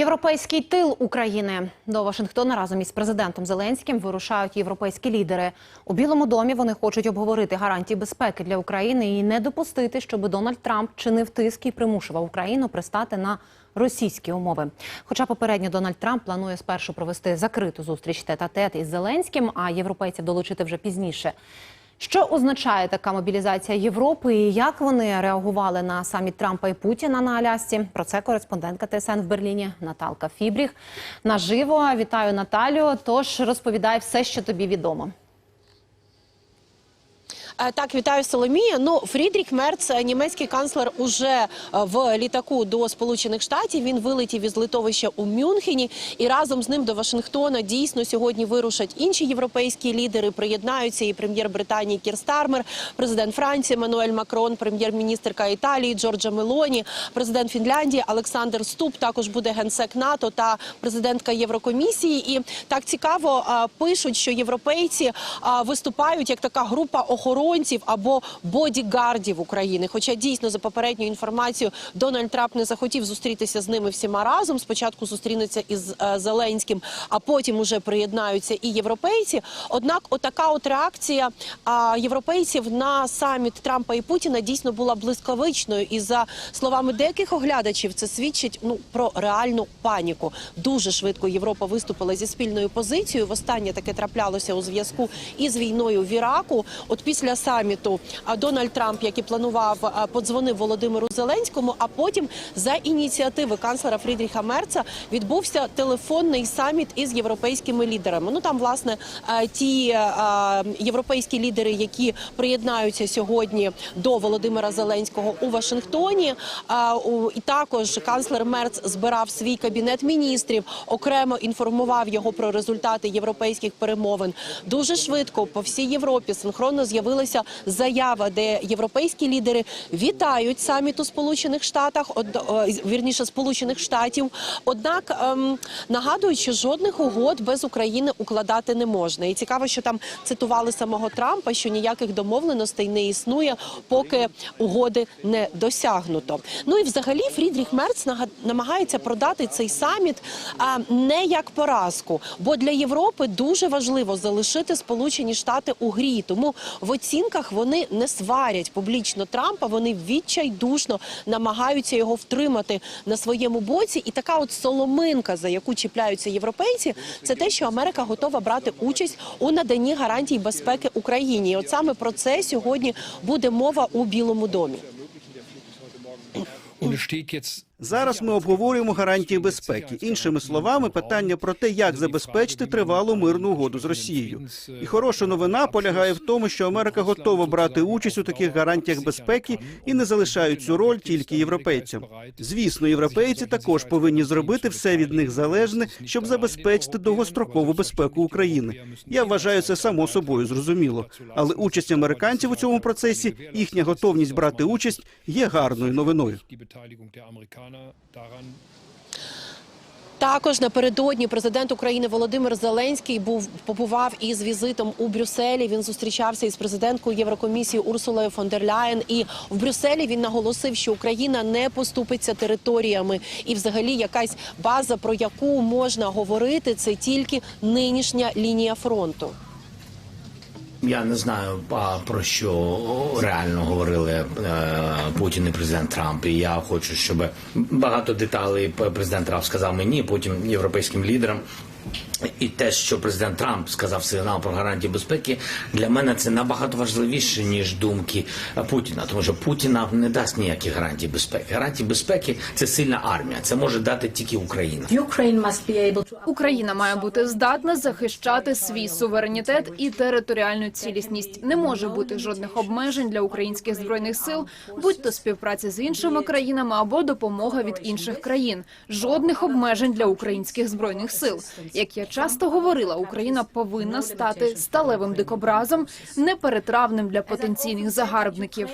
Європейський тил України до Вашингтона разом із президентом Зеленським вирушають європейські лідери. У Білому домі вони хочуть обговорити гарантії безпеки для України і не допустити, щоб Дональд Трамп чинив тиск і примушував Україну пристати на російські умови. Хоча попередньо Дональд Трамп планує спершу провести закриту зустріч тет-а-тет із Зеленським, а європейців долучити вже пізніше. Що означає така мобілізація Європи і як вони реагували на саміт Трампа і Путіна на Алясці? Про це кореспондентка ТСН в Берліні Наталка Фібріх. Наживо вітаю Наталю. Тож розповідай все, що тобі відомо. Е, Так, вітаю Соломія. Ну, Фрідріх Мерц, е, німецький канцлер, уже е, в літаку до Сполучених Штатів. Він вилетів із литовища у Мюнхені, і разом з ним до Вашингтона дійсно сьогодні вирушать інші європейські лідери. Приєднаються і прем'єр Британії Кір Стармер, президент Франції Мануель Макрон, прем'єр-міністрка Італії Джорджа Мелоні, президент Фінляндії Олександр Ступ. Також буде генсек НАТО та президентка Єврокомісії. І так цікаво пишуть, що європейці виступають як така група охоронців або бодігардів України. Хоча дійсно за попередньою інформацією Дональд Трамп не захотів зустрітися з ними всіма разом. Спочатку зустрінеться із е, Зеленським, а потім уже приєднаються і європейці. Однак, отака от реакція а, європейців на саміт Трампа і Путіна дійсно була блискавичною. І за словами деяких оглядачів, це свідчить ну про реальну паніку. Дуже швидко Європа виступила зі спільною позицією. Востаннє таке траплялося у зв'язку із війною в Іраку. От після саміту Дональд Трамп, як і планував, подзвонив Володимиру Зеленському. А потім за ініціативи канцлера Фрідріха Мерца відбувся телефонний саміт із європейськими лідерами. Ну там власне е, ті е, європейські лідери, які приєднаються сьогодні до Володимира Зеленського у Вашингтоні. Е, І також канцлер Мерц збирав свій кабінет міністрів, окремо інформував його про результати європейських перемовин. Дуже швидко по всій Європі синхронно з'явилася заява, де європейські лідери вітають саміт у Сполучених Штатах, од- вірніше Сполучених Штатів. Однак ем, нагадують, що жодних угод без України укладати не можна. І цікаво, що там цитували самого Трампа, що ніяких домовленостей не існує, поки угоди не досягнуто. Ну і взагалі Фрідріх Мерц намагається продати цей саміт а, не як поразку, бо для Європи дуже важливо залишити Сполучені Штати у грі. Тому в оцінках вони не сварять публічно Трампа. Вони відчайдушно намагаються його втримати на своєму боці. І така от соломинка, за яку чіпляються європейці, це те, що Америка готова брати участь у наданні гарантій безпеки Україні. І от саме про це сьогодні буде мова у Білому домі. Зараз ми обговорюємо гарантії безпеки. Іншими словами, питання про те, як забезпечити тривалу мирну угоду з Росією. І хороша новина полягає в тому, що Америка готова брати участь у таких гарантіях безпеки і не залишають цю роль тільки європейцям. Звісно, європейці також повинні зробити все від них залежне, щоб забезпечити довгострокову безпеку України. Я вважаю це само собою зрозуміло. Але участь американців у цьому процесі, їхня готовність брати участь є гарною новиною. Amerikaner daran Також напередодні президент України Володимир Зеленський був побував із візитом у Брюсселі. Він зустрічався із президенткою Єврокомісії Урсулою фон дер Ляєн. І в Брюсселі він наголосив, що Україна не поступиться територіями, і взагалі якась база, про яку можна говорити, це тільки нинішня лінія фронту. Я не знаю про що реально говорили е, Путін і президент Трамп. І я хочу, щоб багато деталей президент Трамп сказав мені, потім європейським лідерам. І те, що президент Трамп сказав сигнал про гарантії безпеки, для мене це набагато важливіше ніж думки Путіна, тому що Путін нам не дасть ніяких гарантій безпеки. Гарантії безпеки це сильна армія. Це може дати тільки Україна. Україна має бути здатна захищати свій суверенітет і територіальну цілісність. Не може бути жодних обмежень для українських збройних сил, будь то співпраця з іншими країнами або допомога від інших країн. Жодних обмежень для українських збройних сил. Як я часто говорила, Україна повинна стати сталевим дикобразом, неперетравним для потенційних загарбників.